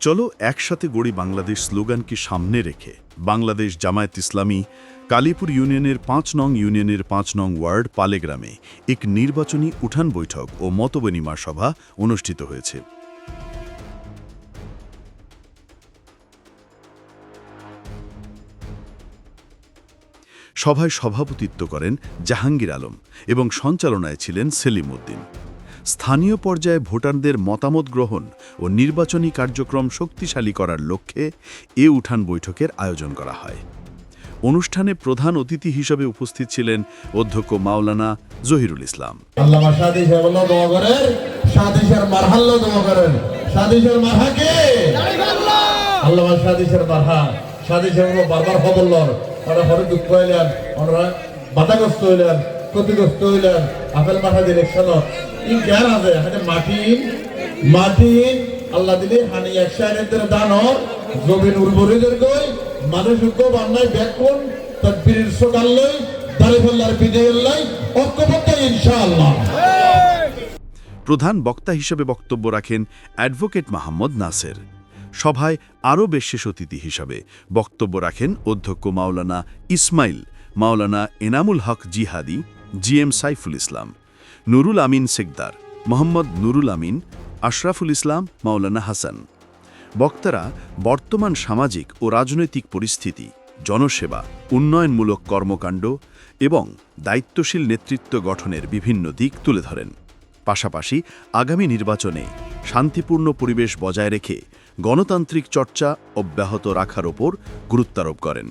চলো একসাথে গড়ি বাংলাদেশ স্লোগানকে সামনে রেখে বাংলাদেশ জামায়াত ইসলামী কালীপুর ইউনিয়নের পাঁচ নং ইউনিয়নের পাঁচ নং ওয়ার্ড পালেগ্রামে এক নির্বাচনী উঠান বৈঠক ও মতবিনিময় সভা অনুষ্ঠিত হয়েছে। সভায় সভাপতিত্ব করেন জাহাঙ্গীর আলম এবং সঞ্চালনায় ছিলেন সেলিম উদ্দিন। স্থানীয় পর্যায়ে ভোটারদের মতামত গ্রহণ ও নির্বাচনী কার্যক্রম শক্তিশালী করার লক্ষ্যে এ উঠান বৈঠকের আয়োজন করা হয়। অনুষ্ঠানে প্রধান অতিথি হিসেবে উপস্থিত ছিলেন অধ্যক্ষ মাওলানা জহিরুল ইসলাম। বারবার খবরলর ওরা হরে দুঃখ হইলেন বাধাগ্রস্ত হইলেন। ক্ষতিগ্রস্ত হইলেন আপেল মাঠা ডিরেকশন ই জ্ঞান আছে, এখানে মাটিন মাটিন আল্লাহ দিলে হানি এক সাইডের দান জমিন উর্বরীদের গই মানুষ বান্নায় ব্যাকুন তার বীরের সোগাল্লই দাঁড়িয়ে বিজয় ঐক্যবদ্ধ ইনশাআল্লাহ। প্রধান বক্তা হিসেবে বক্তব্য রাখেন অ্যাডভোকেট মাহমদ নাসের। সভায় আরও বিশেষ অতিথি হিসাবে বক্তব্য রাখেন অধ্যক্ষ মাওলানা ইসমাইল, মাওলানা এনামুল হক জিহাদি জি এম সাইফুল ইসলাম, নুরুল আমিন সেকদার, মোহাম্মদ নুরুল আমিন, আশরাফুল ইসলাম, মাওলানা হাসান। বক্তারা বর্তমান সামাজিক ও রাজনৈতিক পরিস্থিতি, জনসেবা, উন্নয়নমূলক কর্মকাণ্ড এবং দায়িত্বশীল নেতৃত্ব গঠনের বিভিন্ন দিক তুলে ধরেন। পাশাপাশি আগামী নির্বাচনে শান্তিপূর্ণ পরিবেশ বজায় রেখে গণতান্ত্রিক চর্চা অব্যাহত রাখার ওপর গুরুত্বারোপ করেন।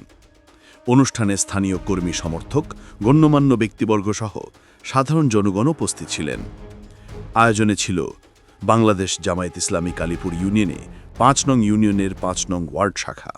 অনুষ্ঠানে স্থানীয় কর্মী সমর্থক, গণ্যমান্য ব্যক্তিবর্গ সহ সাধারণ জনগণ উপস্থিত ছিলেন। আয়োজনে ছিল বাংলাদেশ জামায়াত ইসলামী কালীপুর ইউনিয়নে পাঁচ নং ইউনিয়নের পাঁচ নং ওয়ার্ড শাখা।